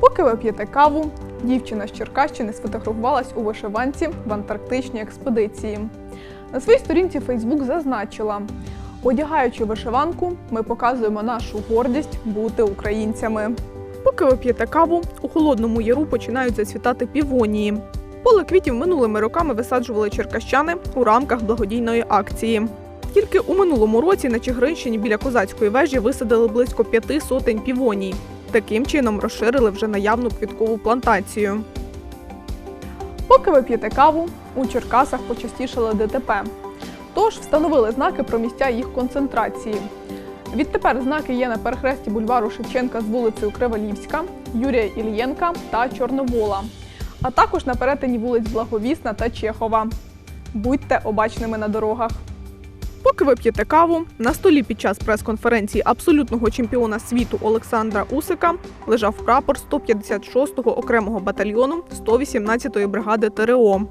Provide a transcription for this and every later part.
Поки ви п'єте каву, дівчина з Черкащини сфотографувалась у вишиванці в антарктичній експедиції. На своїй сторінці Фейсбук зазначила: одягаючи вишиванку, ми показуємо нашу гордість бути українцями. Поки ви п'єте каву, у холодному яру починають зацвітати півонії. Поле квітів минулими роками висаджували черкащани у рамках благодійної акції. Тільки у минулому році на Чигиринщині біля козацької вежі висадили близько п'яти сотень півоній. Таким чином розширили вже наявну квіткову плантацію. Поки ви п'єте каву, у Черкасах почастішали ДТП. Тож встановили знаки про місця їх концентрації. Відтепер знаки є на перехресті бульвару Шевченка з вулицею Криволівська, Юрія Ільєнка та Чорновола, а також на перетині вулиць Благовісна та Чехова. Будьте обачними на дорогах. Поки ви п'єте каву, на столі під час прес-конференції абсолютного чемпіона світу Олександра Усика лежав прапор 156-го окремого батальйону 118-ї бригади ТРО.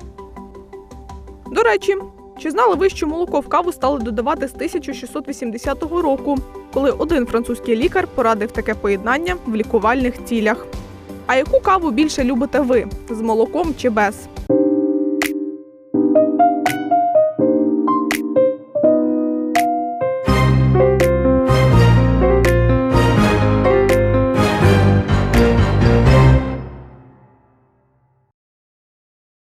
До речі, чи знали ви, що молоко в каву стали додавати з 1680 року, коли один французький лікар порадив таке поєднання в лікувальних цілях? А яку каву більше любите ви з молоком чи без?